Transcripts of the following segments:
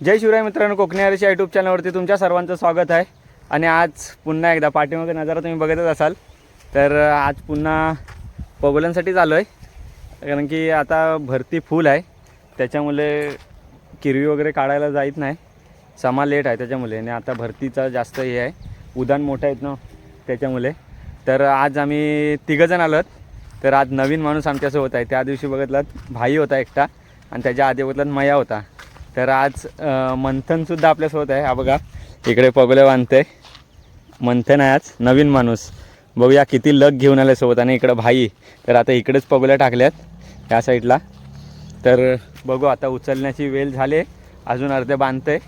जय शिवराय मित्रांनो कोकणी आरशी युट्यूब चॅनलवरती तुमच्या सर्वांचं स्वागत आहे. आणि आज पुन्हा एकदा पाठीमागे नजारा तुम्ही बघतच असाल. तर आज पुन्हा पगोल्यांसाठीच आलो आहे कारण की आता भरती फुल आहे. त्याच्यामुळे किरवी वगैरे काढायला जायत नाही. समा लेट आहे त्याच्यामुळे आणि आता भरतीचा जास्त हे आहे. उदान मोठं आहेत ना त्याच्यामुळे. तर आज आम्ही तिघंजण आलोत. तर आज नवीन माणूस आमच्यासोबत आहे. त्या दिवशी बघितलात भाई होता एकटा आणि त्याच्या आधी बघितलात मया होता. तर आज मंथनसुद्धा आपल्यासोबत आहे. हा बघा इकडे पगले बांधते. मंथन आहे आज नवीन माणूस. बघूया किती लग घेऊन आल्यासोबत आणि इकडं भाई. तर आता इकडेच पगल्या टाकल्यात ह्या साईडला तर बघू आता उचलण्याची वेळ झाले. अजून अर्धे बांधते.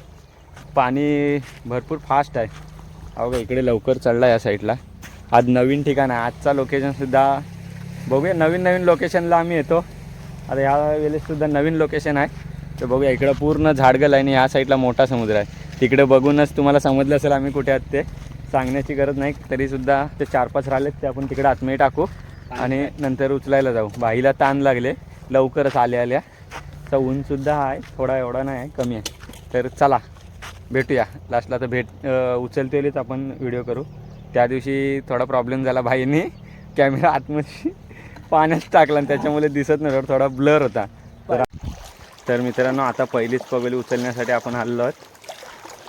पाणी भरपूर फास्ट आहे. अहो इकडे लवकर चढला या साईडला आज नवीन ठिकाण आहे. आजचा लोकेशनसुद्धा बघूया. नवीन नवीन लोकेशनला आम्ही येतो. आता ह्या वेळेससुद्धा नवीन लोकेशन आहे. तर बघूया इकडं पूर्ण झाडगल आहे. आणि ह्या साईडला मोठा समुद्र आहे. तिकडे बघूनच तुम्हाला समजलं असेल आम्ही कुठे आहात ते. सांगण्याची गरज नाही. तरीसुद्धा ते चार पाच राहिलेत. ते आपण तिकडे आतमध्ये टाकू. आणि नंतर उचलायला जाऊ. बाईला ताण लागले. लवकरच आल्या आल्या. तर ऊनसुद्धा आहे थोडा एवढा नाही आहे कमी आहे. तर चला भेटूया. लास्टला तर भेट उचलतेलीच आपण व्हिडिओ करू. त्या दिवशी थोडा प्रॉब्लेम झाला भाईने कॅमेरा आतमध्ये पाण्यात टाकला आणि त्याच्यामुळे दिसत नव्हतं थोडा ब्लर होता. तर तर मित्रांनो आता पहिलीच पगोली उचलण्यासाठी आपण आलो आहोत.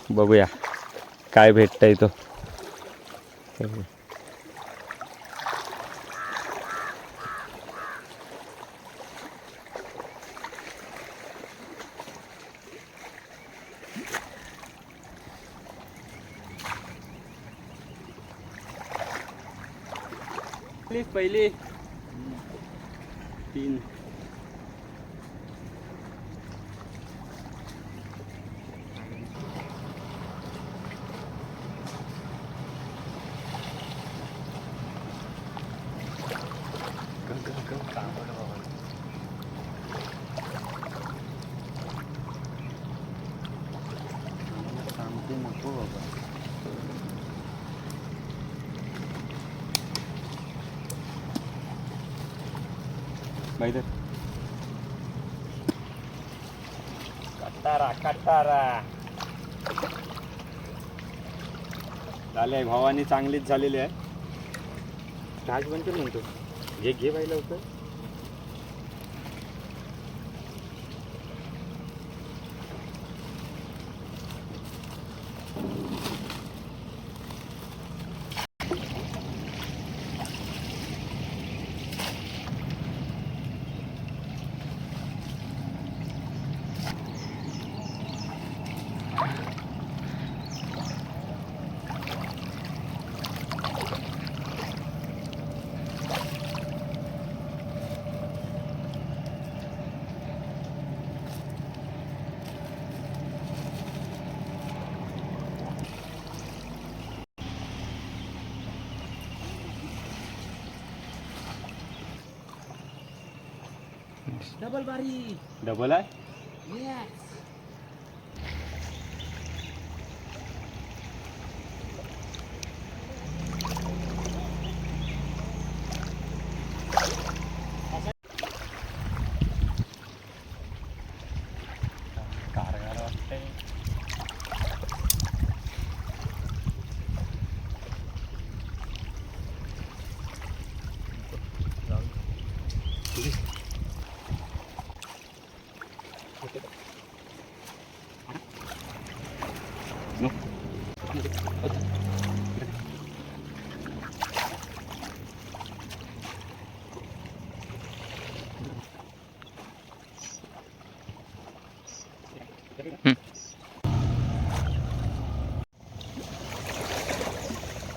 बघूया काय भेटतं तो पहिली. तीन. बाई कटारा कटारा झाले भावानी चांगलीच झालेली आहे. बनते म्हणतो. घे घे बाई लवकर. डबल बारी डबल आहे कारगार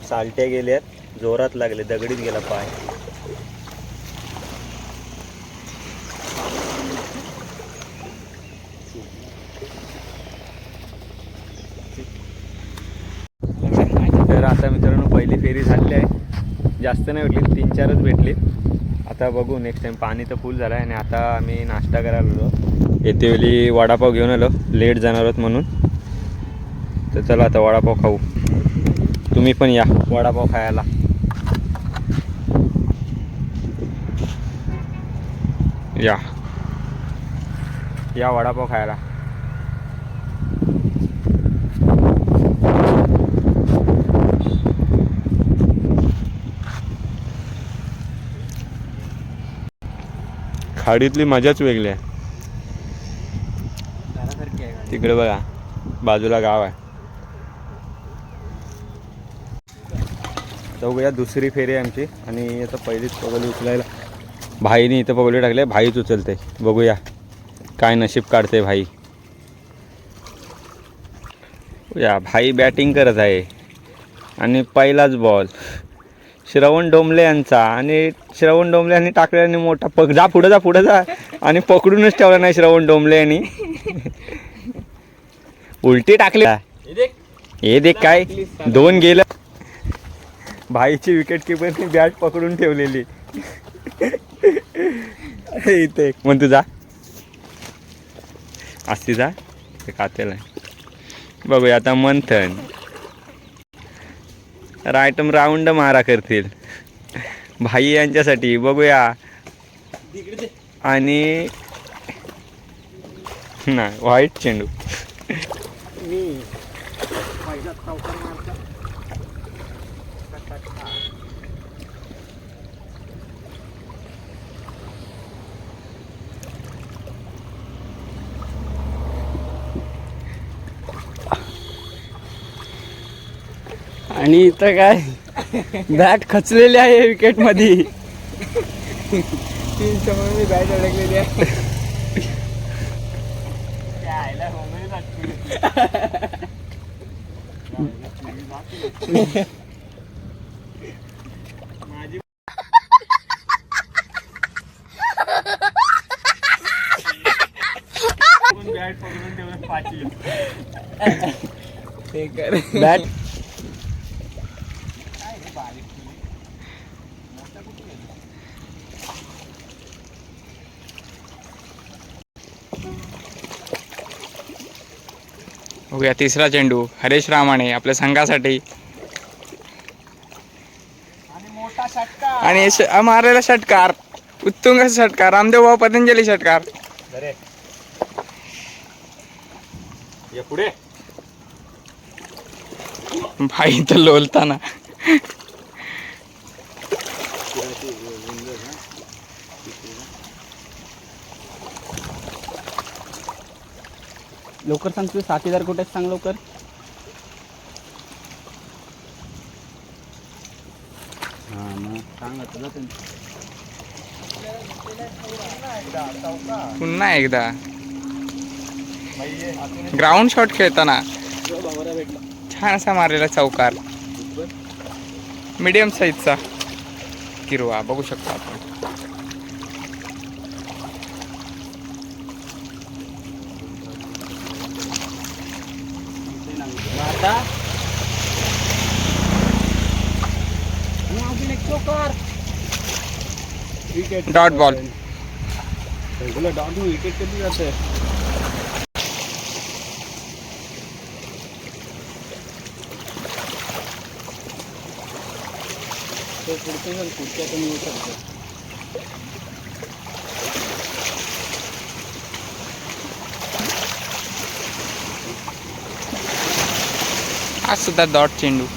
सालट्या गेल्यात जोरात लागले दगडीत गेला पाय. तर आता मित्रांनो पहिली फेरी झालेली आहे. जास्त नाही भेटली तीन चारच भेटली. आता बघू नेक्स्ट टाइम पाणी तर फुल झालं आहे आणि आता आम्ही नाश्ता करायला आलो. येते वेळी वडापाव घेऊन आलो लेट जाणार आहोत म्हणून. तर चला आता वडापाव खाऊ. तुम्ही पण या वडापाव खायला. या. या वडापाव खायला. खाडीतली मजाच वेगळी आहे. तिकडे बघा बाजूला गाव आहे. चौघया दुसरी फेरी आहे आमची. आणि आता पहिलीच पगोली उचलायला. भाईने इथं पगोली टाकले भाईच उचलते बघूया काय नशीब काढते भाई. या भाई बॅटिंग करत आहे. आणि पहिलाच बॉल श्रवण डोंबले यांचा आणि श्रवण डोंबले यांनी टाकले आणि मोठा पक जा पुढं जा पुढं जा. आणि पकडूनच ठेवला नाही श्रवण डोंबले यांनी. उलटी टाकली. हे देख काय? दोन गेलं. भाईची विकेट किपरने बॅट पकडून ठेवलेली. इथे मग तू जा. असती जा. ते कातेला बघूया आता मंथन. रायटम राऊंड मारा करतील भाई यांच्यासाठी बघूया। आणि नाही व्हाईट चेंडू. मी आणि इथं काय? बॅट खचलेली आहे विकेटमध्ये तीन समोर बॅट अडकलेली आहे. बॅट बघूया तिसरा चेंडू हरेश रामाने आपल्या संघासाठी. आणि मारलेला षटकार उत्तुंग षटकार रामदेव भाऊ पतंजली षटकार. पुढे. भाई तर लोलताना. लवकर सांग तुझे साथीदार कुठे आहेत? सांग लवकर. हा मग सांग आता. पुन्हा एकदा. ग्राउंड शॉट खेळताना. छान असा मारलेला चौकार. मीडियम साईजचा किरवा बघू शकतो आपण. आता आणि अजून एक चौकार विकेट Dot ball. तुला डॉट विकेट कधी जाते तो पुढचं जर पुढच्या पण येऊ शकतो a cidade do Ortindo.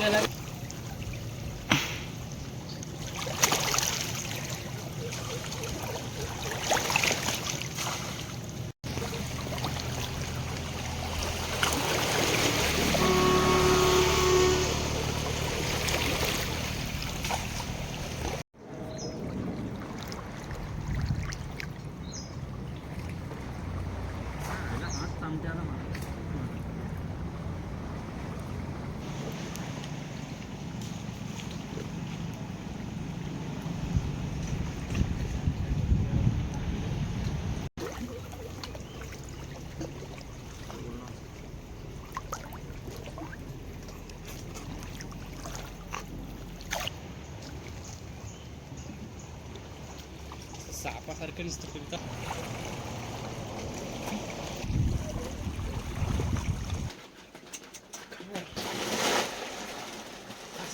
Thank. واحد ركن التركيب تاعها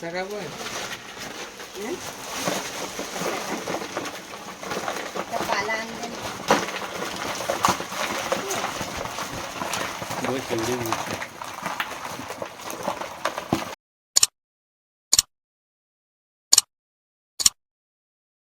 سكابوي تبعلان بوي كلمه